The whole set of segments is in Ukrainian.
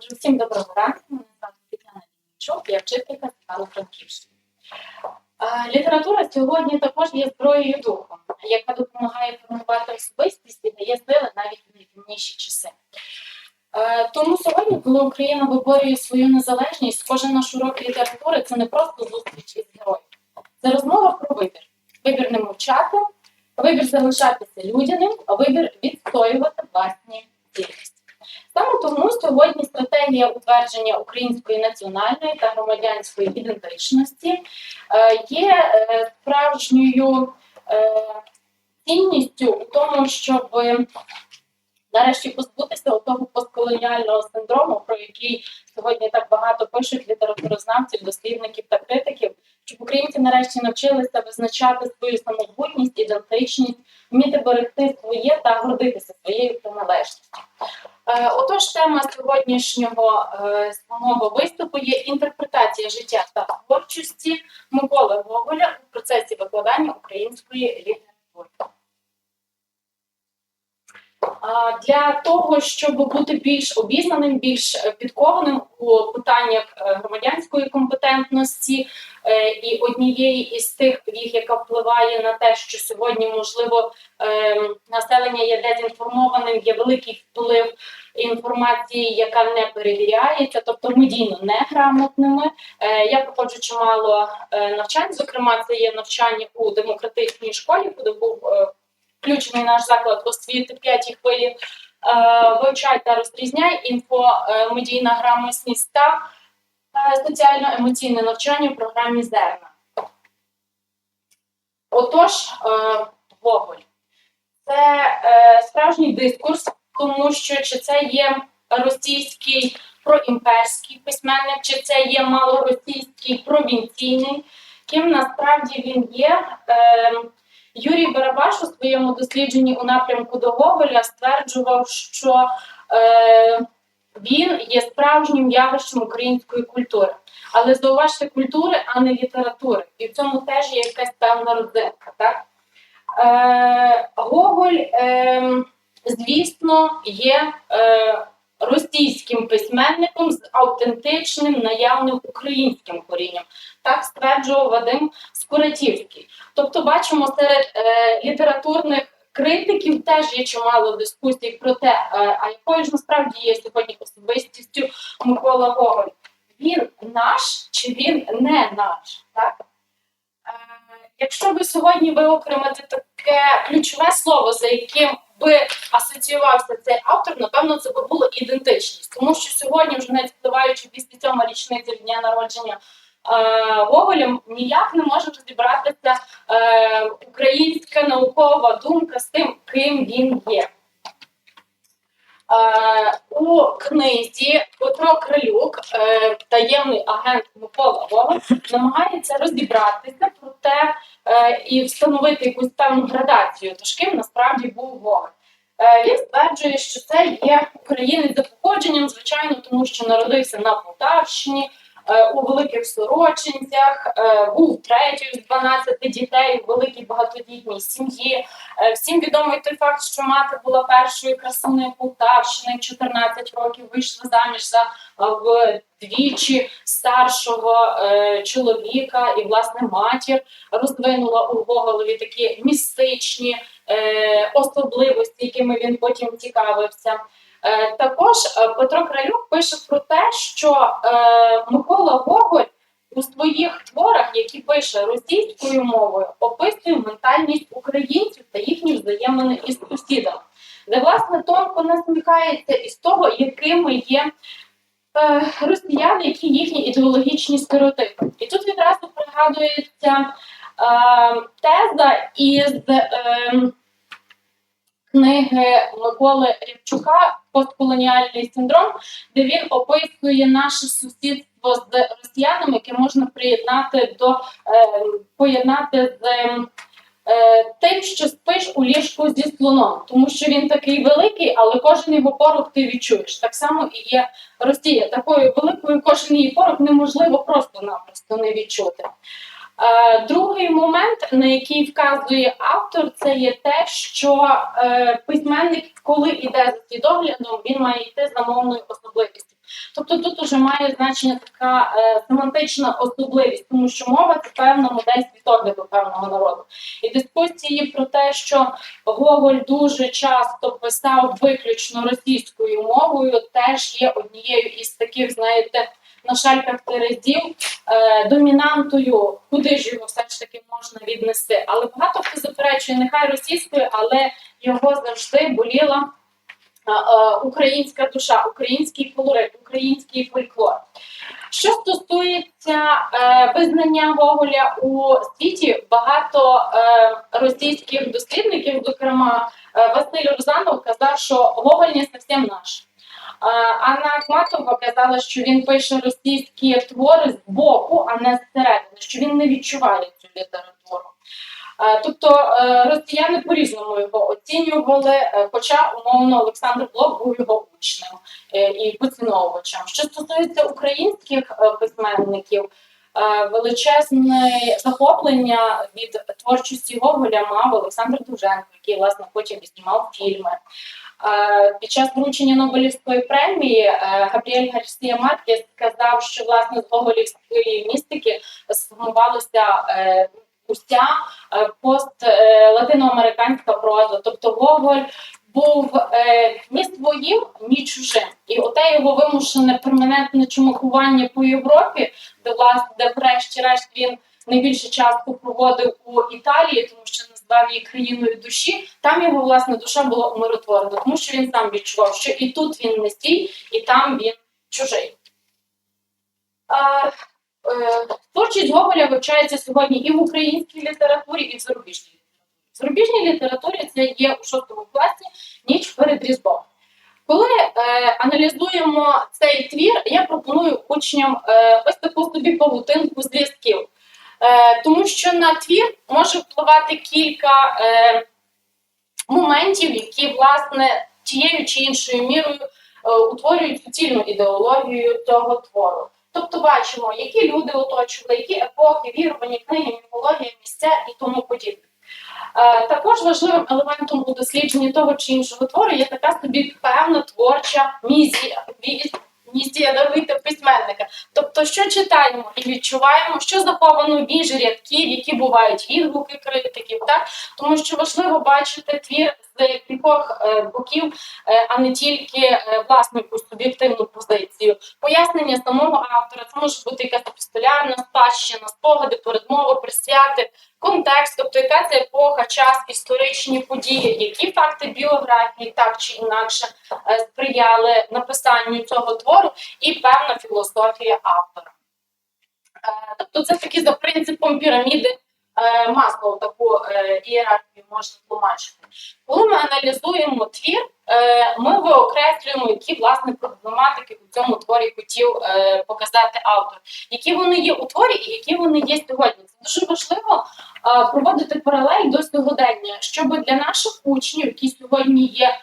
Отже, всім доброго ранку. Мене звати Тетяна Лінчук, я вчителька Степана Франківщини. Література сьогодні також є зброєю духу, яка допомагає формувати особистість і дає сили навіть в найтемніші часи. Тому сьогодні, коли Україна виборює свою незалежність, кожен наш урок літератури це не просто зустріч із героєм. Це розмова про вибір. Вибір не мовчати, вибір залишатися людяним, а вибір відстоювати власні цінності. Саме тому сьогодні стратегія утвердження української національної та громадянської ідентичності е, є е, справжньою е, цінністю у тому, щоб нарешті позбутися того постколоніального синдрому, про який сьогодні так багато пишуть літературознавців, дослідників та критиків, щоб українці нарешті навчилися визначати свою самобутність, ідентичність, вміти берегти своє та гордитися своєю приналежністю. Е, Отож, тема сьогоднішнього е, мого виступу є інтерпретація життя та творчості Миколи Гоголя у процесі викладання української літератури. Для того, щоб бути більш обізнаним, більш підкованим у питаннях е, громадянської компетентності і однієї із тих віг, яка впливає на те, що сьогодні можливо е, населення є дезінформованим, є великий вплив інформації, яка не перевіряється, тобто медійно неграмотними. Е, Я проходжу чимало е, навчань. Зокрема, це є навчання у демократичній школі, куди був е, включений наш заклад освіти п'ятій хвилі. Е, Вивчай та розрізняй інфомедійна грамотність та е, соціально-емоційне навчання в програмі Зерна. Отож, е, Гоголь. Це е, справжній дискурс, тому що чи це є російський проімперський письменник, чи це є малоросійський провінційний, ким насправді він є. Е, Юрій Барабаш у своєму дослідженні у напрямку до Гоголя стверджував, що він є справжнім явищем української культури. Але зауважте культури, а не літератури. І в цьому теж є якась певна родзинка. Так? Е, Гоголь, е, звісно, є е, російським письменником з автентичним наявним українським корінням. Так стверджував Вадим Скуратівський. Тобто, бачимо серед е, літературних критиків теж є чимало дискусій про те, е, а якою ж насправді є сьогодні особистістю Микола Гоголь. Він наш чи він не наш? Так? Е, якщо ви сьогодні виокремите таке ключове слово, за яким би асоціювався цей автор, напевно, це би було ідентичність. Тому що сьогодні, вже навіть впливаючи 207 річниця від дня народження е, Гоголя, ніяк не може розібратися е, українська наукова думка з тим, ким він є. Е, у книзі Петро Крилюк, таємний агент Микола Гоголь, намагається розібратися про те і встановити якусь певну градацію, тож ким насправді був Гоголь. Він стверджує, що це є українець за походженням, звичайно, тому що народився на Полтавщині, у великих сорочинцях, е, був третьою з 12 дітей у великій багатодітній сім'ї. Е, Всім відомий той факт, що мати була першою красуною Полтавщини, в 14 років вийшла заміж за е, вдвічі старшого е, чоловіка, і власне матір розвинула у Гоголові такі містичні е, особливості, якими він потім цікавився. Е, також е, Петро Кралюк пише про те, що е, Микола Гоголь у своїх творах, які пише російською мовою, описує ментальність українців та їхні взаємини із сусідами, де власне тонко насміхається із того, якими є росіяни, які їхні ідеологічні стереотипи. І тут відразу пригадується теза із е, книги Миколи Рябчука Постколоніальний синдром, де він описує наше сусідство з росіянами, яке можна приєднати до е, поєднати з е, тим, що спиш у ліжку зі слоном, тому що він такий великий, але кожен його порох ти відчуєш. Так само і є Росія. Такою великою кожен її порох неможливо просто-напросто не відчути. Е, Другий момент, на який вказує автор, це є те, що е, письменник, коли йде за свідоглядом, він має йти за мовною особливістю. Тобто тут уже має значення така е, семантична особливість, тому що мова це певна модель світогляду певного народу. І дискусії про те, що Гоголь дуже часто писав виключно російською мовою, теж є однією із таких, знаєте, на шальках терезів домінантою, куди ж його все ж таки можна віднести. Але багато хто заперечує нехай російською, але його завжди боліла е, е, українська душа, український колорит, український фольклор. Що стосується е, визнання Гоголя у світі, багато е, російських дослідників, зокрема е, Василь Рузанов, казав, що Гоголь не зовсім наш. Анна Ахматова казала, що він пише російські твори з боку, а не зсередини, що він не відчуває цю літературу. Тобто е, росіяни по-різному його оцінювали, е, хоча умовно Олександр Блок був його учнем е, і поціновувачем. Що стосується українських письменників, величезне захоплення від творчості Гоголя мав Олександр Довженко, який власне потім знімав фільми. Е, Під час вручення Нобелівської премії е, Габріель Гарсія Маркес сказав, що власне з гоголівської містики сформувалося е, уся е, пост е, латиноамериканська проза. Тобто Гоголь був е, ні своїм, ні чужим. І оте його вимушене перманентне чумакування по Європі, де власне, де врешті-решт він найбільше часу проводив у Італії, тому що назвав її країною душі. Там його власне душа була умиротворена, тому що він сам відчував, що і тут він не стій, і там він чужий. Е, Творчість Гоголя вивчається сьогодні і в українській літературі, і в зарубіжній літературі. В зарубіжній літературі це є у шостому класі ніч перед Різдвом. Коли е, аналізуємо цей твір, я пропоную учням е, ось таку собі павутинку зв'язків. Е, тому що на твір може впливати кілька е, моментів, які, власне, тією чи іншою мірою е, утворюють суцільну ідеологію цього твору. Тобто бачимо, які люди оточували, які епохи, вірування, книги, міфологія, місця і тому подібне. Також важливим елементом у дослідженні того чи іншого твору є така собі певна творча місія, ві- місія письменника. Тобто, що читаємо і відчуваємо, що заховано між рядків, які бувають відгуки критиків, так тому що важливо бачити твір з кількох е, боків, е, а не тільки е, власну якусь суб'єктивну позицію. Пояснення самого автора це може бути якась епістолярна спадщина, спогади, передмови, присвяти, контекст, тобто яка це епоха, час, історичні події, які факти біографії так чи інакше сприяли написанню цього твору, і певна філософія автора. Тобто, це такі за принципом піраміди е, Маслоу, таку е, ієрархію можна тлумачити. Коли ми аналізуємо твір, е, ми виокреслюємо, які власне проблематики у цьому творі хотів показати автор, які вони є у творі і які вони є сьогодні. Це дуже важливо проводити паралель до сьогодення, щоб для наших учнів, які сьогодні є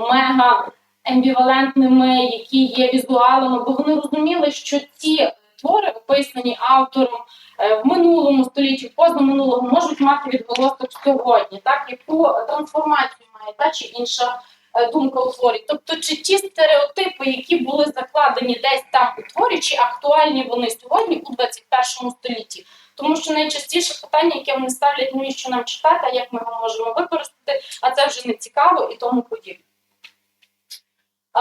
мега амбівалентними, які є візуалами, бо вони розуміли, що ці твори, описані автором е, в минулому столітті, в позаминулому, можуть мати відголосок сьогодні, так яку трансформацію має та чи інша е, думка у творі. Тобто, чи ті стереотипи, які були закладені десь там у творі, чи актуальні вони сьогодні у 21 столітті? Тому що найчастіше питання, яке вони ставлять, ну і що нам читати, а як ми його можемо використати, а це вже не цікаво і тому подібне. Е,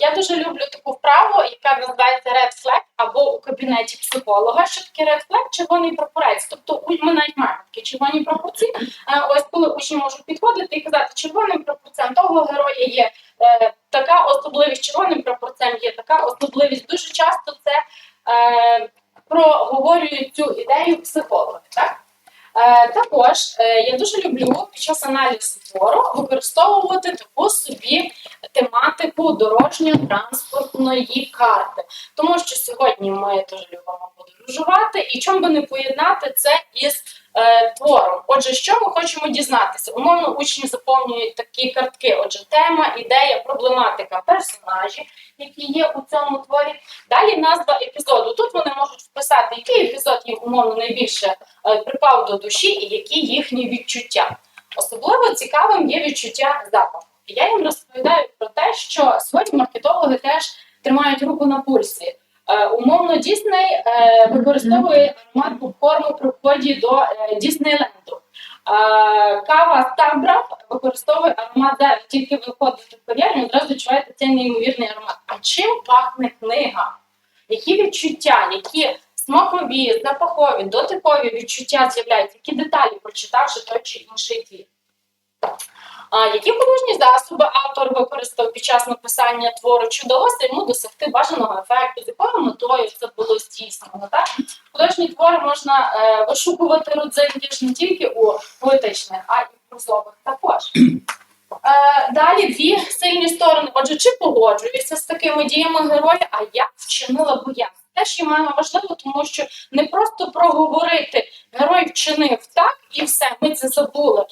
я дуже люблю таку вправу, яка називається Red Flag, або у кабінеті психолога. Що таке Red Flag? Червоний прапорець. Тобто у- навіть маємо такі червоні прапорці. Е, Ось коли учні можуть підходити і казати, червоним прапорцем того героя є е, така особливість, червоним прапорцем є така особливість. Дуже часто це проговорюють цю ідею психологи. Так? Е, також е, я дуже люблю під час аналізу твору використовувати таку собі тематику дорожньо-транспортної карти. Тому що сьогодні ми дуже любимо подорожувати, і чому би не поєднати це із е, твором. Отже, що ми хочемо дізнатися? Умовно, учні заповнюють такі картки. Отже, тема, ідея, проблематика, персонажі, які є у цьому творі. Далі назва епізоду. Тут вони можуть вписати, який епізод їм умовно найбільше е, припав до душі і які їхні відчуття. Особливо цікавим є відчуття запаху. Я їм розповідаю про те, що сьогодні маркетологи теж тримають руку на пульсі. Е, умовно, Дісней е, використовує аромат попкорму при вході до Діснейленду. Кава Starbucks використовує аромат зараз, тільки ви входите в кав'ярню, одразу відчуваєте цей неймовірний аромат. А чим пахне книга? Які відчуття, які смакові, запахові, дотикові відчуття з'являються, які деталі, прочитавши той чи інший твір? А, які художні засоби автор використав під час написання твору? Чи вдалося йому досягти бажаного ефекту? З якою метою це було здійснено? Так? Художні твори можна е, вишукувати родзинки ж не тільки у поетичних, а й в прозових також. Е, далі дві сильні сторони. Отже, чи погоджуюся з такими діями героя, а як вчинила б я? Теж є мало важливо, тому що не просто проговорити герой вчинив так і все, ми це забули, е,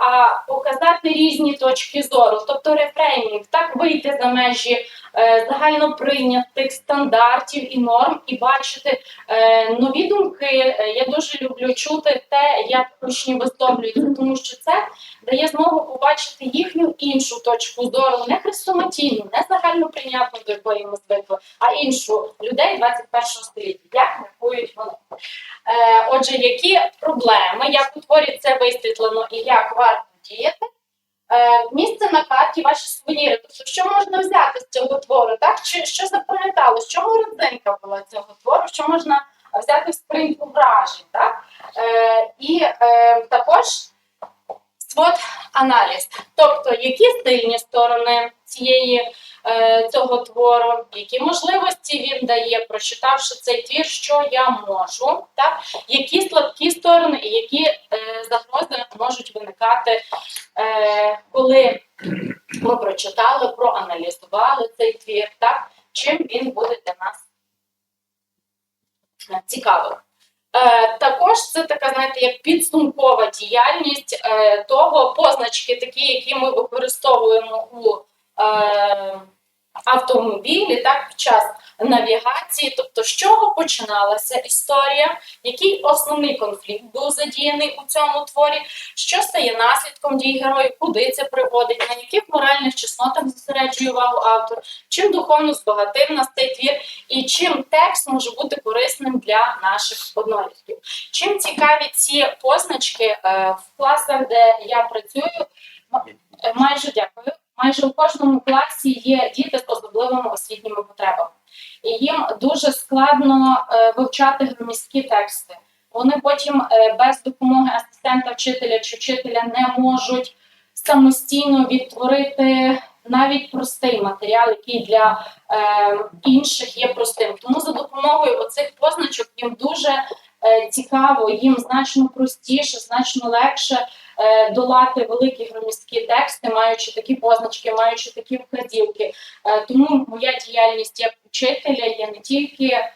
а показати різні точки зору, тобто рефреймінг, так вийти за межі е, загально прийнятих стандартів і норм і бачити е, нові думки. Я дуже люблю чути те, як учні висловлюються, тому що це дає змогу побачити їхню іншу точку зору, не хрестоматійну, не загально прийнятну, до якої ми звикли, а іншу людей 21 століття. Як міркують вони? Отже, які проблеми, як у творі це висвітлено і як варто діяти? Е, місце на карті, ваші сувеніри. Тобто, що можна взяти з цього твору, так? Чи що запам'ятало, з чому родзинка була цього твору, що можна взяти в скриньку вражень, так? Е, і е, також свод аналіз. Тобто, які сильні сторони цієї е, цього твору, які можливості він дає, прочитавши цей твір, що я можу, так? які слабкі сторони і які е, загрози можуть виникати, е, коли ми прочитали, проаналізували цей твір, так? чим він буде для нас е, цікавим. Е, також це така, знаєте, як підсумкова діяльність е, того позначки, такі, які ми використовуємо у е, автомобілі, так, під час навігації, тобто з чого починалася історія, який основний конфлікт був задіяний у цьому творі, що стає наслідком дій героїв, куди це приводить, на яких моральних чеснотах зосереджує увагу автор, чим духовно збагатив нас цей твір, і чим текст може бути корисним для наших однолітків. Чим цікаві ці позначки е, в класах, де я працюю, е, майже дякую. Майже у кожному класі є діти з особливими освітніми потребами, і їм дуже складно е, вивчати громісткі тексти. Вони потім е, без допомоги асистента вчителя чи вчителя не можуть самостійно відтворити навіть простий матеріал, який для е, інших є простим. Тому за допомогою оцих позначок їм дуже е, цікаво, їм значно простіше, значно легше е, долати великі громісткі тексти, маючи такі позначки, маючи такі вказівки. Е, тому моя діяльність як вчителя є не тільки е,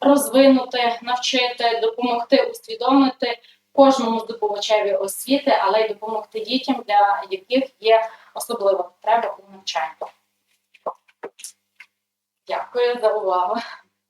розвинути, навчити, допомогти усвідомити кожному здобувачеві освіти, але й допомогти дітям, для яких є особлива потреба у навчанні. Дякую за увагу.